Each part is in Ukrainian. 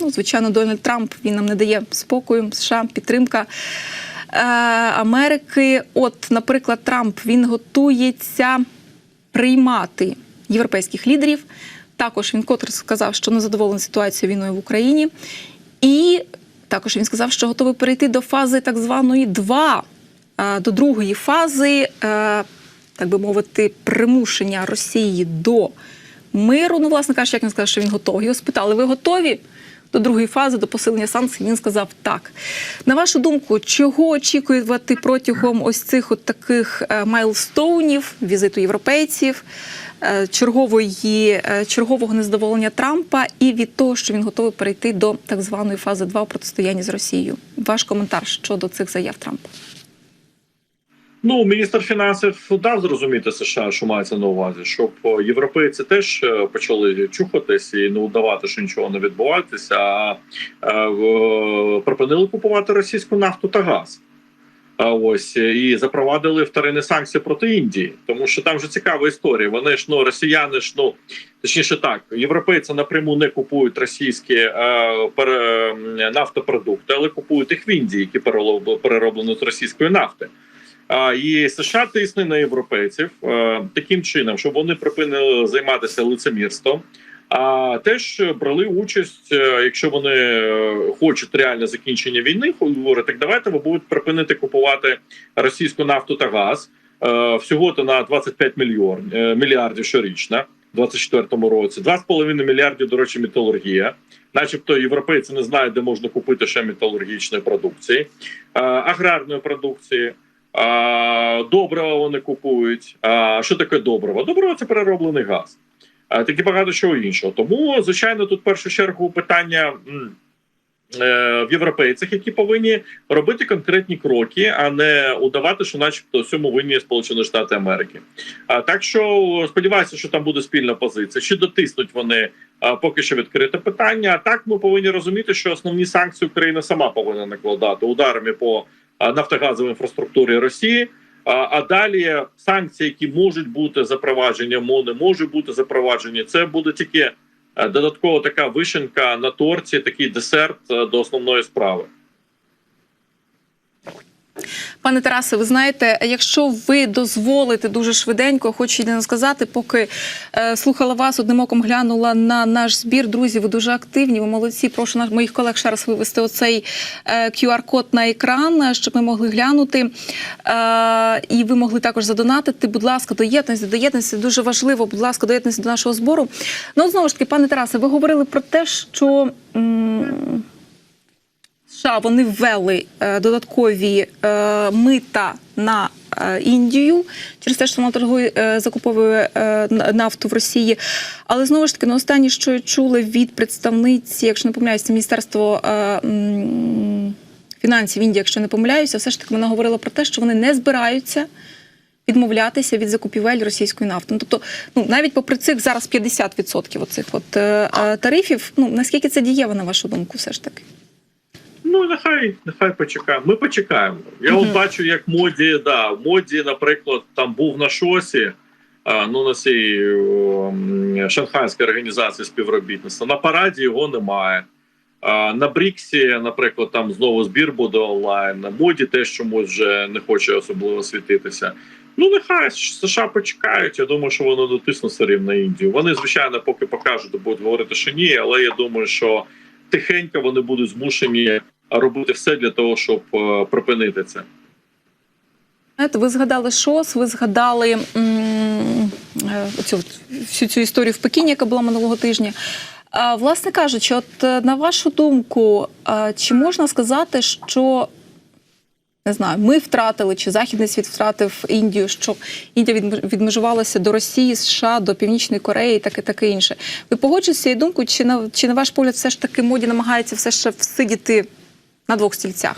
Ну, звичайно, Дональд Трамп він нам не дає спокою. США підтримка е, Америки. От, наприклад, Трамп він готується приймати європейських лідерів. Також він котре сказав, що не задоволений ситуацією війною в Україні. І також він сказав, що готовий перейти до фази так званої 2, е, до другої фази, е, так би мовити, примушення Росії до миру. Ну, власне кажучи, як він сказав, що він готовий. Його спитали, ви готові? До другої фази, до посилення санкцій, він сказав так. На вашу думку, чого очікувати протягом ось цих от таких е, майлстоунів, візиту європейців, е, чергової, е, чергового незадоволення Трампа і від того, що він готовий перейти до так званої фази 2 протистояння з Росією? Ваш коментар щодо цих заяв Трампа? Ну, міністр фінансів дав зрозуміти США, що мається на увазі, щоб європейці теж е, почали чухатись і не удавати, що нічого не відбувається, а е, припинили купувати російську нафту та газ. А ось і запровадили вторинні санкції проти Індії, тому що там же цікава історія. Вони ж ну росіяни ж ну точніше так, європейці напряму не купують російські е, нафтопродукти, але купують їх в Індії, які перероблені з російської нафти. І США тисне на європейців е, таким чином, щоб вони припинили займатися лицемірством. А теж брали участь, е, якщо вони е, хочуть реальне закінчення війни, говорять, так давайте ви будете припинити купувати російську нафту та газ всього то на 25 мільйон, мільярдів щорічно. У 24-му році 2,5 мільярдів, до речі, металургія, начебто європейці не знають, де можна купити ще металургічної продукції, аграрної продукції. Добрива вони купують. А що таке добриво? Добриво це перероблений газ. А, так і багато чого іншого. Тому, звичайно, тут в першу чергу питання е, в європейцях, які повинні робити конкретні кроки, а не удавати, що, начебто, цьому винні Сполучені Штати Америки. Так що сподіваюся, що там буде спільна позиція. Чи дотиснуть вони поки що відкрите питання? А так ми повинні розуміти, що основні санкції Україна сама повинна накладати ударами по нафтогазовій інфраструктурі Росії. А, далі санкції, які можуть бути запроваджені, мо не можуть бути запроваджені, це буде тільки додатково додаткова така вишенка на торті, такий десерт е, до основної справи. Пане Тарасе, ви знаєте, якщо ви дозволите дуже швиденько, хочу єдине сказати, поки е, слухала вас, одним оком глянула на наш збір. Друзі, ви дуже активні, ви молодці. Прошу наш моїх колег ще раз вивести оцей е, QR-код на екран, щоб ми могли глянути. Е, і ви могли також задонатити. Будь ласка, доєднуйтесь, доєднуйтесь. Дуже важливо, будь ласка, доєднуйтесь до нашого збору. Ну, знову ж таки, пане Тарасе, ви говорили про те, що. м, США вони ввели е, додаткові е, мита на е, Індію через те, що вона торгує закуповує нафту в Росії. Але знову ж таки, на останнє, що я чула від представниці, якщо не помиляюся, міністерство. Фінансів Індії, якщо не помиляюся, все ж таки вона говорила про те, що вони не збираються відмовлятися від закупівель російської нафти. Ну, тобто, ну навіть попри цих зараз 50% оцих от е, е, тарифів, ну наскільки це дієво, на вашу думку, все ж таки? Ну нехай нехай почекаємо. Ми почекаємо. Я от бачу, як моді, да, в моді, наприклад, там був на шосі. Ну, на цій о, шанхайській організації співробітництва. На параді його немає. На Бріксі, наприклад, там знову збір буде онлайн. На моді теж чомусь вже не хоче особливо світитися. Ну, нехай США почекають. Я думаю, що вони дотиснуть все рівно Індію. Вони, звичайно, поки покажуть, будуть говорити, що ні, але я думаю, що тихенько вони будуть змушені робити все для того, щоб е, припинити це. Ви згадали ШОС, ви згадали м, е, оцю всю цю історію в Пекіні, яка була минулого тижня. Власне кажучи, от е, на вашу думку, чи можна сказати, що не знаю, ми втратили, чи Західний світ втратив Індію, що Індія відмежувалася до Росії, США, до Північної Кореї, таке таке інше. Ви погоджуєтеся цією думкою, чи на чи на ваш погляд, все ж таки моді намагається все ще всидіти на двох стільцях?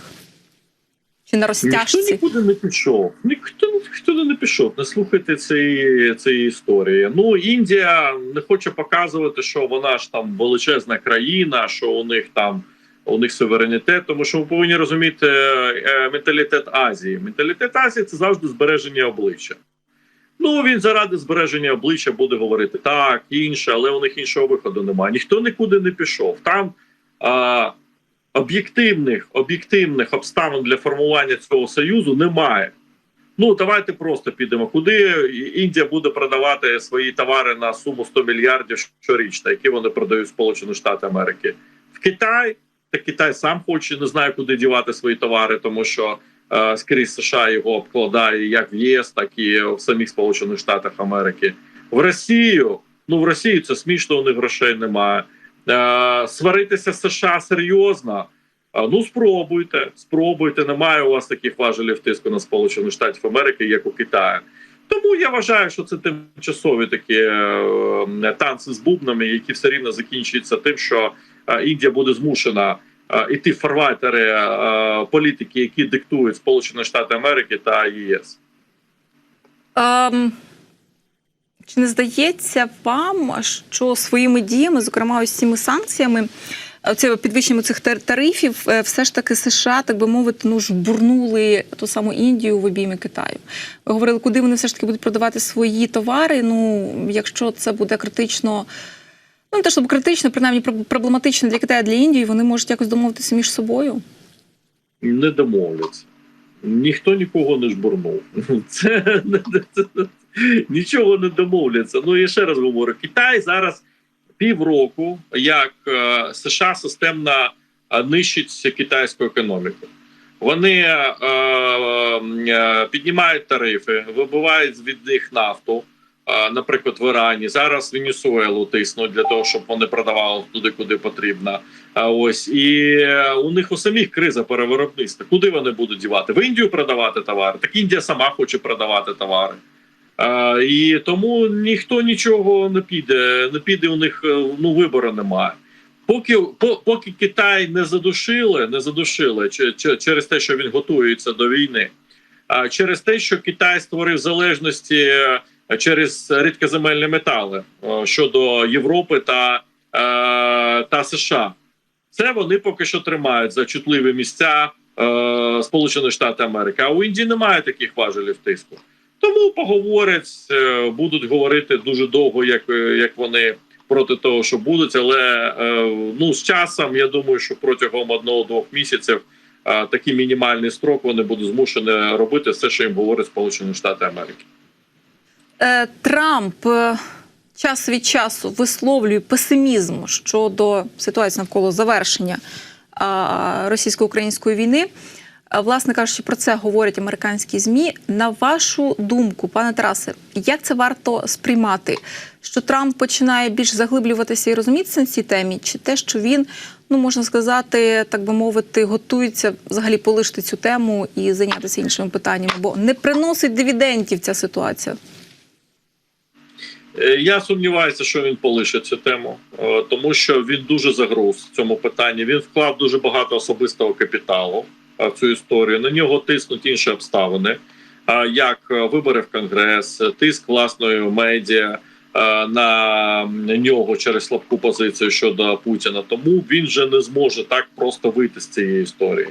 Чи на Ніхто нікуди не пішов. Ніхто ніхто не пішов. Не слухайте цієї цієї історії. Ну Індія не хоче показувати, що вона ж там величезна країна, що у них там у них суверенітет, тому що ми повинні розуміти е, менталітет Азії. Менталітет Азії це завжди збереження обличчя. Ну він заради збереження обличчя буде говорити так, інше, але у них іншого виходу немає. Ніхто нікуди не пішов. Там а, об'єктивних об'єктивних обставин для формування цього союзу немає. Ну давайте просто підемо. Куди Індія буде продавати свої товари на суму 100 мільярдів щорічно, які вони продають Сполучені Штати Америки в Китай. Та Китай сам хоче, не знає, куди дівати свої товари, тому що е, скрізь США його обкладає як в ЄС, так і в самих Сполучених Штатах Америки. В Росію ну в Росії це смішно, у них грошей немає. Е, сваритися з США серйозно. Ну, спробуйте, спробуйте. Немає у вас таких важелів тиску на Сполучені Штатів Америки, як у Китаю. Тому я вважаю, що це тимчасові такі е, танці з бубнами, які все рівно закінчуються тим, що е, Індія буде змушена е, іти в фарватери е, політики, які диктують Сполучені Штати Америки та ЄС. Ем, чи не здається вам, що своїми діями, зокрема ось цими санкціями, е, це підвищенням цих тарифів, е, все ж таки США, так би мовити, ну ж бурнули ту саму Індію в обійми Китаю. Ви говорили, куди вони все ж таки будуть продавати свої товари. Ну, якщо це буде критично. Ну, не те, щоб критично, принаймні проб- проблематично для Китаю, для Індії, вони можуть якось домовитися між собою. Не домовляться. Ніхто нікого не жбурнув. Це нічого не домовляться. Ну і ще раз говорю: Китай зараз півроку, як е, США системно е, нищить китайську економіку. Вони е, е, піднімають тарифи, вибивають від них нафту. е, Наприклад, в Ірані зараз Венесуелу тиснуть для того, щоб вони продавали туди, куди потрібно. А ось і е, у них у самих криза перевиробництва. Куди вони будуть дівати? В Індію продавати товари. Так Індія сама хоче продавати товари. А, і тому ніхто нічого не піде. Не піде у них е, ну вибору немає. Поки по, поки Китай не задушили, не задушили чи, чи, через те, що він готується до війни, а через те, що Китай створив залежності е, через рідкоземельні метали е, щодо Європи та, та США. Це вони поки що тримають за чутливі місця Сполучених Штатів Америки. А у Індії немає таких важелів тиску. Тому поговорять, е, будуть говорити дуже довго, як, е, як вони проти того, що будуть. Але е, ну з часом я думаю, що протягом одного-двох місяців такий мінімальний строк вони будуть змушені робити все, що їм говорить Сполучені Штати Америки. Трамп час від часу висловлює песимізм щодо ситуації навколо завершення російсько-української війни. Власне кажучи, про це говорять американські змі. На вашу думку, пане Тарасе, як це варто сприймати? Що Трамп починає більш заглиблюватися і розумітися на цій темі, чи те, що він, ну можна сказати, так би мовити, готується взагалі полишити цю тему і зайнятися іншими питаннями, бо не приносить дивідендів ця ситуація? Е, Я сумніваюся, що він полишить цю тему, е, тому що він дуже загруз в цьому питанні. Він вклав дуже багато особистого капіталу цю історію. На нього тиснуть інші обставини, е, як е, вибори в конгрес, е, тиск власної медіа е, на нього через слабку позицію щодо Путіна. Тому він вже не зможе так просто вийти з цієї історії.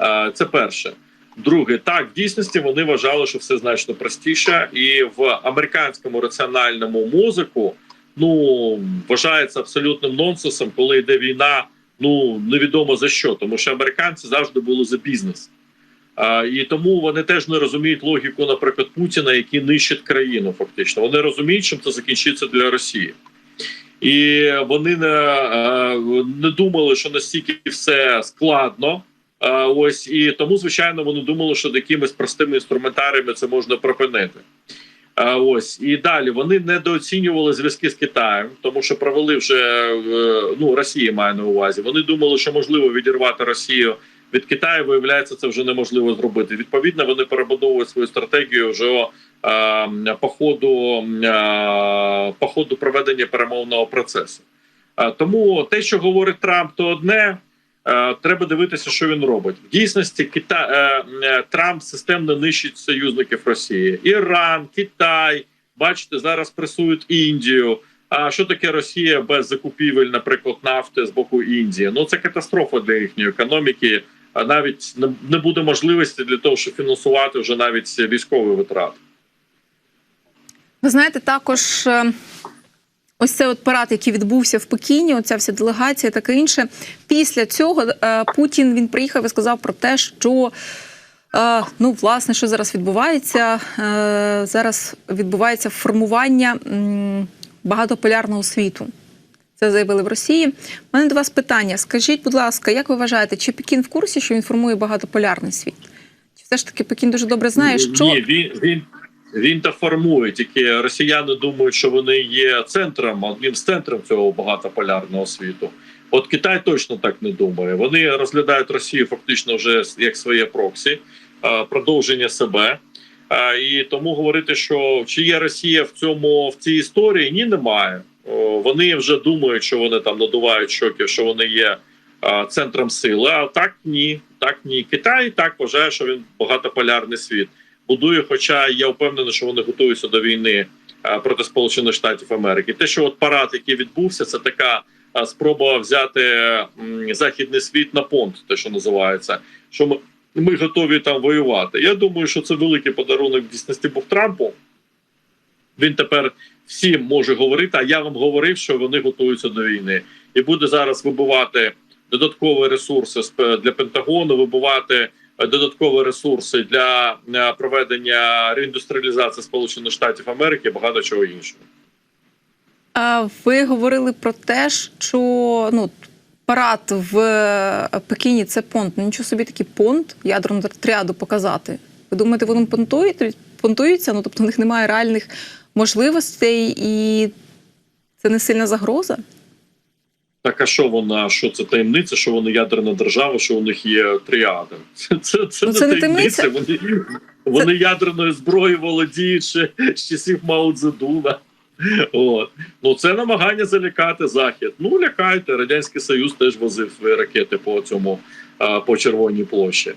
Е, Це перше. Друге, так в дійсності вони вважали, що все значно простіше, і в американському раціональному мозику ну вважається абсолютним нонсенсом, коли йде війна. Ну невідомо за що, тому що американці завжди були за бізнес. А, і тому вони теж не розуміють логіку, наприклад, Путіна, який нищить країну. Фактично, вони розуміють, чим це закінчиться для Росії. І вони не, не думали, що настільки все складно. Е, Ось і тому, звичайно, вони думали, що якимись простими інструментаріями це можна припинити. Ось і далі вони недооцінювали зв'язки з Китаєм, тому що провели вже е, ну Росія має на увазі. Вони думали, що можливо відірвати Росію від Китаю. Виявляється, це вже неможливо зробити. Відповідно, вони перебудовують свою стратегію вже е, по ходу, е, по ходу проведення перемовного процесу. Е, Тому те, що говорить Трамп, то одне. Е, Треба дивитися, що він робить. В дійсності Кита... е, е, Трамп системно нищить союзників Росії: Іран, Китай. Бачите, зараз пресують Індію. А що таке Росія без закупівель, наприклад, нафти з боку Індії? Ну це катастрофа для їхньої економіки. А навіть не- буде можливості для того, щоб фінансувати вже навіть військові витрати. Ви знаєте, також ось цей от парад, який відбувся в Пекіні, оця вся делегація, таке інше. Після цього е, Путін він приїхав і сказав про те, що е, ну, власне, що зараз відбувається? Е, Зараз відбувається формування м, багатополярного світу. Це заявили в Росії. У мене до вас питання. Скажіть, будь ласка, як ви вважаєте, чи Пекін в курсі, що він формує багатополярний світ? Чи все ж таки Пекін дуже добре знає, що Ні, він, він, він та формує. Тільки росіяни думають, що вони є центром, одним з центром цього багатополярного світу. От Китай точно так не думає. Вони розглядають Росію фактично вже як своє проксі, продовження себе. І тому говорити, що чи є Росія в цьому в цій історії, ні, немає. Вони вже думають, що вони там надувають щоки, що вони є центром сили. А так ні, так ні. Китай так вважає, що він багатополярний світ будує. Хоча я впевнений, що вони готуються до війни е, проти Сполучених Штатів Америки. Те, що от парад, який відбувся, це така е, спроба взяти західний світ на понт, те, що називається, що ми. Ми готові там воювати. Я думаю, що це великий подарунок в дійсності був Трампу. Він тепер всім може говорити. А я вам говорив, що вони готуються до війни, і буде зараз вибивати додаткові ресурси з для Пентагону, вибивати е, додаткові ресурси для е, проведення реіндустріалізації Сполучених Штатів Америки, багато чого іншого. А ви говорили про те, що ну, парад в е, Пекіні це понт. Ну нічого собі такий понт ядерну тріаду показати. Ви думаєте, вони понтують, понтуються? Ну тобто в них немає реальних можливостей, і це не сильна загроза? Так, а що вона? Що це таємниця? Що вони ядерна держава? Що у них є тріада? Це, це, це, Ну, не це не таємниця. Вони, вони ядерною зброєю володіють ще з часів Мао Цзедуна. От. Ну це намагання залякати захід. Ну лякайте. Радянський Союз теж возив свої ракети по цьому по червоній площі.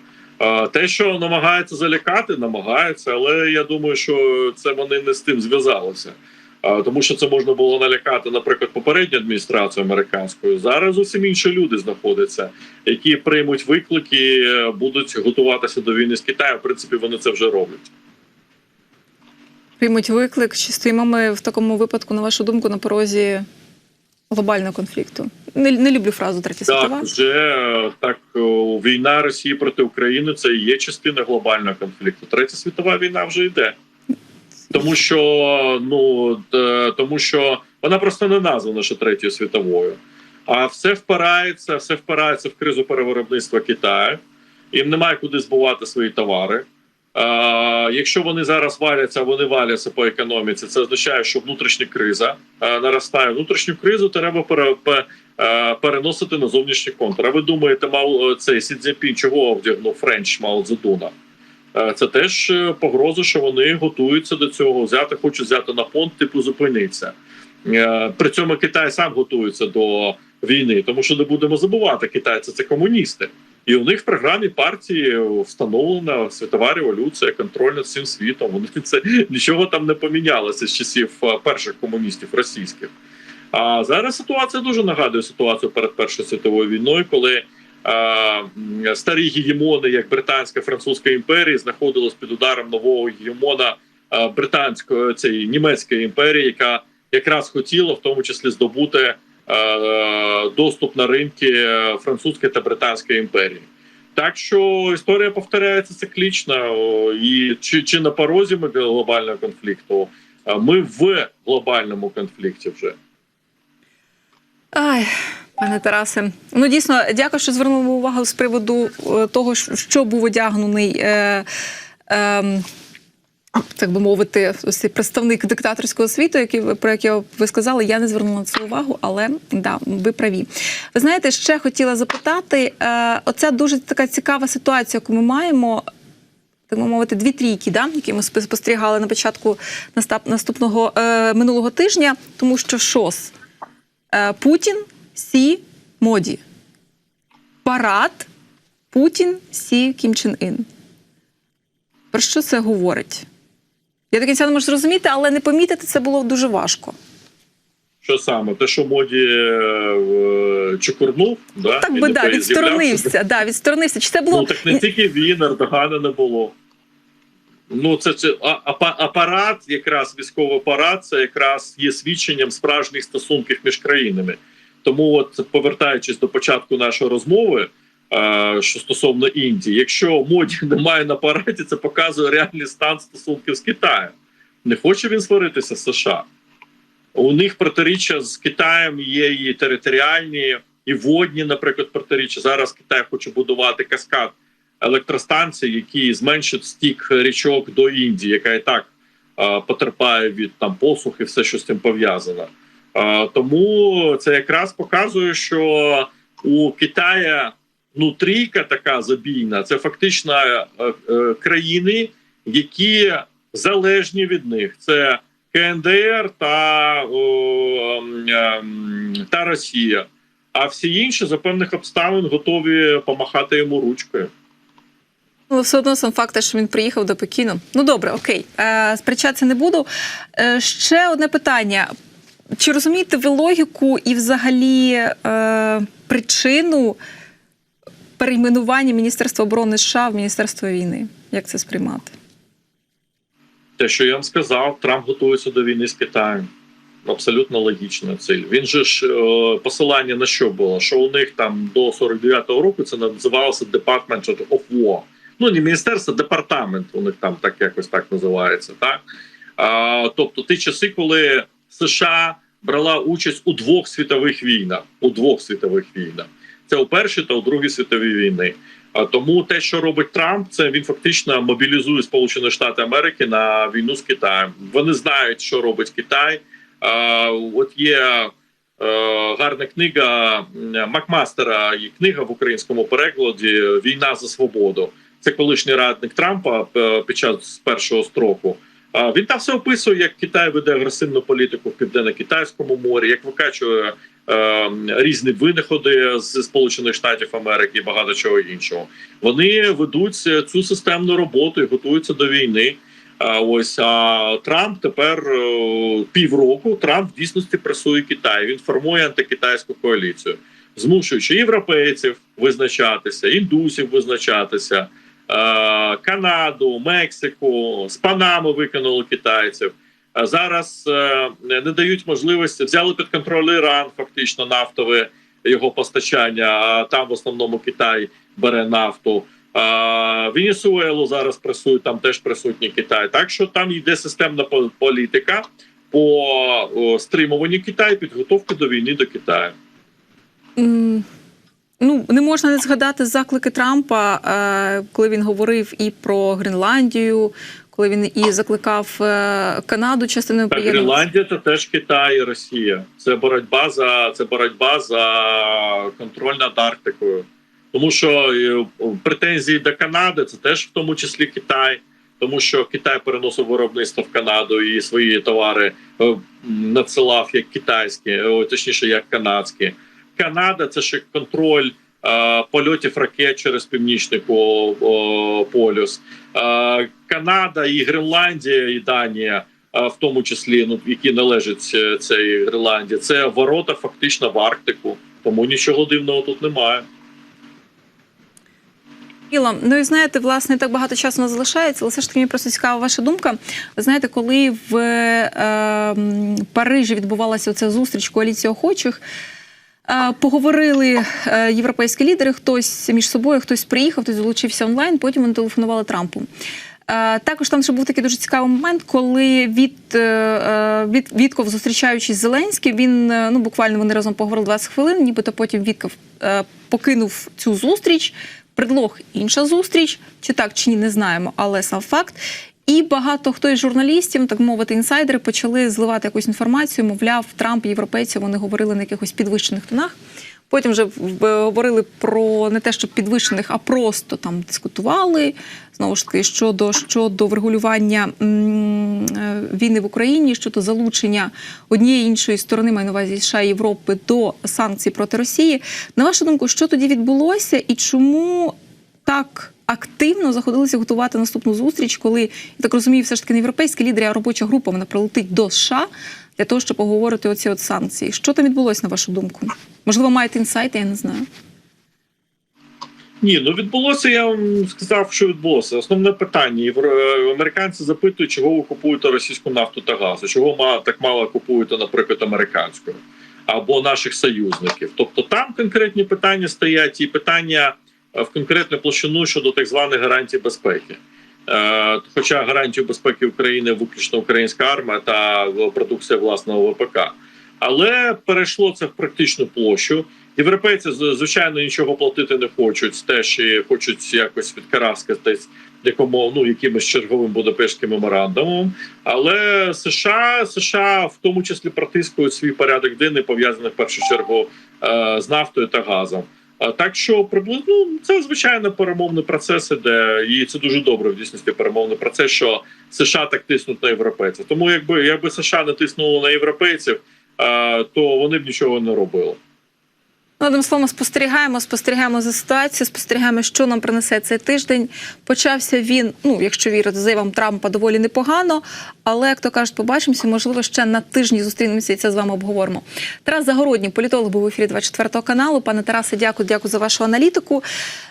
Те, що намагається залякати, намагається, але я думаю, що це вони не з тим зв'язалися. Тому що це можна було налякати, наприклад, попередню адміністрацію американською. Зараз зовсім інші люди знаходяться, які приймуть виклики, будуть готуватися до війни з Китаєм. В принципі, вони це вже роблять. Приймуть виклик, чи стоїмо ми в такому випадку, на вашу думку, на порозі глобального конфлікту? Не, не люблю фразу третя світова. Так, вже так війна Росії проти України це і є частина глобального конфлікту. Третя світова війна вже йде. Тому що ну тому що вона просто не названа ще третьою світовою. А все впирається, все впирається в кризу перевиробництва Китаю. Їм немає куди збувати свої товари. А, якщо вони зараз валяться, вони валяться по економіці. Це означає, що внутрішня криза а, наростає. Внутрішню кризу треба пере, пе- е, переносити на зовнішній контур. А ви думаєте, мав цей Сі Цзіньпін чого вдягнув Френч? Е, Це теж е, погроза, що вони готуються до цього. Взяти, хочуть взяти на понт, типу зупиниться. Е, При цьому Китай сам готується до війни, тому що не будемо забувати, китайці це комуністи. І у них в програмі партії встановлена світова революція, контроль над всім світом. Вони це нічого там не помінялося з часів е, перших комуністів російських. А зараз ситуація дуже нагадує ситуацію перед Першою світовою війною, коли е, старі гегемони, як Британська Французька імперія, знаходились під ударом нового гегемона британської цієї німецької імперії, яка якраз хотіла в тому числі здобути доступ на ринки е, французької та британської імперії. Так що історія повторяється циклічно, і чи, чи на порозі ми глобального конфлікту, ми в глобальному конфлікті вже. Ай, пане Тарасе, ну дійсно, дякую, що звернули увагу з приводу е, того, що- був одягнений. Е, е, так би мовити, ось представник диктаторського світу, який про який ви сказали, я не звернула на це увагу, але да, ви праві. Ви знаєте, ще хотіла запитати: е, оця дуже така цікава ситуація, яку ми маємо. Так би мовити, дві трійки, да, які ми спостерігали на початку наступного е, минулого тижня, тому що ШОС Е, Путін, Сі, Моді. Парад Путін, Сі, Кім Чен Ін. Про що це говорить? Я до кінця не можу зрозуміти, але не помітити це було дуже важко. Що саме? Те, що моді е, чукурнув, да? Так би да, відсторонився. Да, відсторонився. Чи це було Ну так не тільки він, Ердогана не було. Ну, це, це апарат, якраз військовий апарат, це якраз є свідченням справжніх стосунків між країнами. Тому, от повертаючись до початку нашої розмови, е, що стосовно Індії, якщо моді немає на апараті, це показує реальний стан стосунків з Китаєм. Не хоче він сваритися з США. У них протиріччя з Китаєм є і територіальні, і водні, наприклад, протиріччя. Зараз Китай хоче будувати каскад електростанцій, які зменшать стік річок до Індії, яка і так е, потерпає від там посух і все, що з цим пов'язано. Е, тому це якраз показує, що у Китаї ну трійка така забійна. Це фактично е, е, країни, які залежні від них. Це КНДР та, о, ем, ем, та Росія. А всі інші за певних обставин готові помахати йому ручкою. Ну, все одно сам факт, що він приїхав до Пекіну. Ну добре, окей, е, сперечатися не буду. Е, ще одне питання: чи розумієте ви логіку і взагалі е, причину перейменування Міністерства оборони США в Міністерство війни? Як це сприймати? Те, що я вам сказав, Трамп готується до війни з Китаєм. Абсолютно логічна ціль. Він же ж е, посилання на що було? Що у них там до 49-го року це називалося Department of War. Ну не міністерство, а департамент. У них там так якось так називається. Так а, тобто, ті часи, коли США брала участь у двох світових війнах, у двох світових війнах. Це у першій та у другій світовій війни. Тому те, що робить Трамп, це він фактично мобілізує Сполучені Штати Америки на війну з Китаєм. Вони знають, що робить Китай. От є е, гарна книга Макмастера. Є книга в українському перекладі Війна за свободу. Це колишній радник Трампа е, під час першого строку. Він там все описує, як Китай веде агресивну політику в південно-китайському морі, як викачує е, різні винаходи з Сполучених Штатів Америки і багато чого іншого. Вони ведуть цю системну роботу і готуються до війни. А ось а Трамп тепер е, півроку Трамп в дійсності пресує Китай. Він формує антикитайську коаліцію, змушуючи європейців визначатися, індусів визначатися, Канаду, Мексику, з Панами викинули китайців. Зараз е, не дають можливості взяли під контроль Іран, фактично нафтове його постачання. А там в основному Китай бере нафту. Венесуелу зараз пресують, там теж присутній Китай. Так що там йде системна політика по стримуванню Китаю, підготовки до війни до Китаю. М, Ну, не можна не згадати заклики Трампа, е, коли він говорив і про Гренландію, коли він і закликав е, Канаду частиною Так. Гренландія це теж Китай і Росія. Це боротьба за це боротьба за контроль над Арктикою. Тому що е, претензії до Канади це теж в тому числі Китай, тому що Китай переносив виробництво в Канаду і свої товари надсилав як китайські, точніше, як канадські. Канада це ще контроль е, польотів ракет через північний полюс. Е, Канада і Гренландія і Данія, е, в тому числі, ну які належать цій Гренландії, це ворота фактично в Арктику. Тому нічого дивного тут немає. Іла, ну і знаєте, власне, так багато часу не залишається, але все ж таки мені просто цікава ваша думка. Ви знаєте, коли в е, Парижі відбувалася оця зустріч коаліції охочих, поговорили е, європейські лідери, хтось між собою, хтось приїхав, хтось долучився онлайн, потім вони телефонували Трампу. Е, Також там ще був такий дуже цікавий момент, коли від, е, е, від Вітков, зустрічаючись з Зеленським, він е, ну буквально вони разом поговорили 20 хвилин, нібито потім Вітков е, покинув цю зустріч. Предлог інша зустріч, чи так, чи ні, не знаємо, але сам факт. І багато хто із журналістів, так мовити, інсайдери, почали зливати якусь інформацію. Мовляв, Трамп, європейці, вони говорили на якихось підвищених тонах. Потім вже в- говорили про не те, що підвищених, а просто там дискутували знову ж таки щодо, щодо врегулювання е, війни в Україні, щодо залучення однієї іншої сторони, маю на увазі США і Європи до санкцій проти Росії. На вашу думку, що тоді відбулося, і чому так активно заходилися готувати наступну зустріч, коли я так розумію, все ж таки не європейські лідери, а робоча група вона прилетить до США для того, щоб поговорити оці от санкції. Що там відбулося на вашу думку? Можливо, маєте інсайти, я не знаю. Ні, ну відбулося. Я вам сказав, що відбулося. Основне питання. Американці запитують, чого ви купуєте російську нафту та газ, чого так мало купуєте, наприклад, американську або наших союзників. Тобто там конкретні питання стоять, і питання е, в конкретну площину щодо так званих гарантій безпеки. Е, Хоча гарантію безпеки України виключно українська армія та продукція власного ВПК. Але перейшло це в практичну площу. Європейці звичайно нічого платити не хочуть, теж хочуть якось відкараскатись якому ну якимось черговим Будапештським меморандумом. Але США США в тому числі протискують свій порядок денний, пов'язаний в першу чергу е, з нафтою та газом. Так що приблизно ну, це звичайно перемовні процеси, де і це дуже добре в дійсності перемовний процес, що США так тиснуть на європейців. Тому якби якби США не тиснуло на європейців, то вони б нічого не робили. Одним словом, спостерігаємо, спостерігаємо за ситуацією, спостерігаємо, що нам принесе цей тиждень. Почався він, ну якщо вірити заявам Трампа, доволі непогано. Але як то кажуть, побачимося, можливо, ще на тижні зустрінемося і це з вами обговоримо. Тарас Загородній, політолог, був в ефірі 24 каналу. Пане Тарасе, дякую, дякую за вашу аналітику.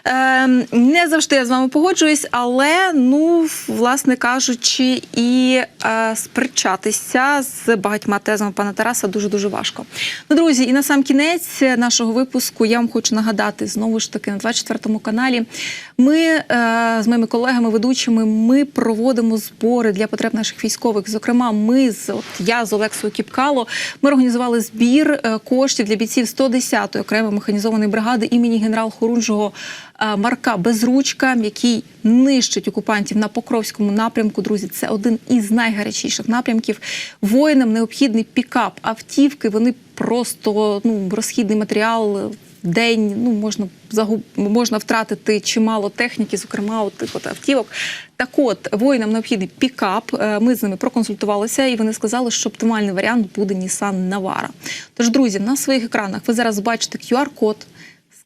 Е, не завжди я з вами погоджуюсь, але ну, власне кажучи, і е, сперечатися з багатьма тезами пана Тараса дуже дуже важко. Ну, друзі, і на сам кінець нашого випуску я вам хочу нагадати знову ж таки на 24 каналі. Ми е, з моїми колегами, ведучими, ми проводимо збори для потреб наших військових. Зокрема, ми з от я з Олексою Кіпкало. Ми організували збір е, коштів для бійців 110-ї окремої механізованої бригади імені генерал Хорунжого Марка Безручка, який нищить окупантів на Покровському напрямку. Друзі, це один із найгарячіших напрямків. Воїнам необхідний пікап, автівки. Вони просто ну розхідний матеріал. День ну можна загуб можна втратити чимало техніки, зокрема от тих от автівок. Так от воїнам необхідний пікап. Е, Ми з ними проконсультувалися, і вони сказали, що оптимальний варіант буде Nissan Navara. Тож, друзі, на своїх екранах ви зараз бачите QR-код,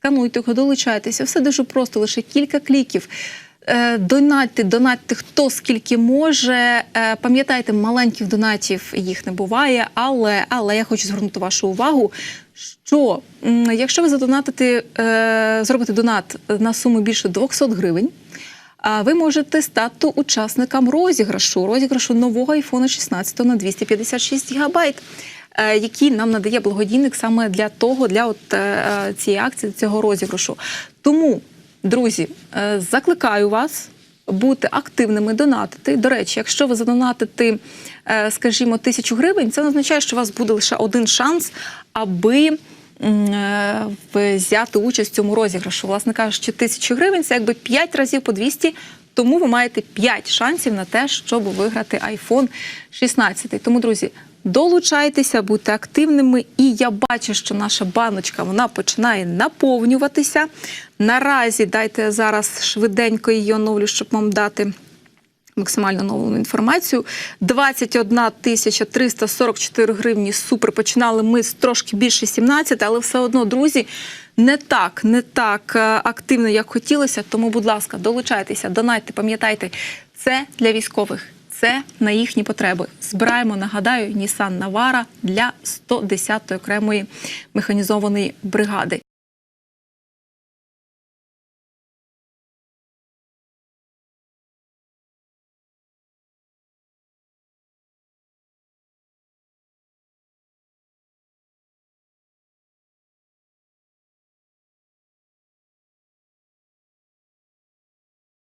скануйте його, долучайтеся. Все дуже просто, лише кілька кліків. Е, Донатьте, донатьте хто скільки може. Е, Пам'ятайте, маленьких донатів їх не буває, але, але я хочу звернути вашу увагу, що якщо ви задонатите, е, зробите донат на суму більше 200 гривень, ви можете стати учасником розіграшу, розіграшу нового iPhone 16 на 256 гігабайт. Е, Який нам надає благодійник саме для того, для от е, цієї акції, цього розіграшу. Тому, друзі, е, закликаю вас бути активними, донатити. До речі, якщо ви задонатите, е, скажімо, тисячу гривень, це не означає, що у вас буде лише один шанс, аби е, взяти участь в цьому розіграшу. Власне кажучи, тисячу гривень це якби 5 разів по 200, тому ви маєте 5 шансів на те, щоб виграти iPhone 16. Тому, друзі, долучайтеся, будьте активними. І я бачу, що наша баночка вона починає наповнюватися. Наразі дайте зараз швиденько її оновлю, щоб вам дати максимально нову інформацію. 21 тисяча 344 гривні. Супер. Починали ми з трошки більше 17, але все одно, друзі, не так, не так е, активно, як хотілося. Тому, будь ласка, долучайтеся, донайте, пам'ятайте, це для військових. Це на їхні потреби. Збираємо, нагадаю, Нісан Навара для 110-ї окремої механізованої бригади.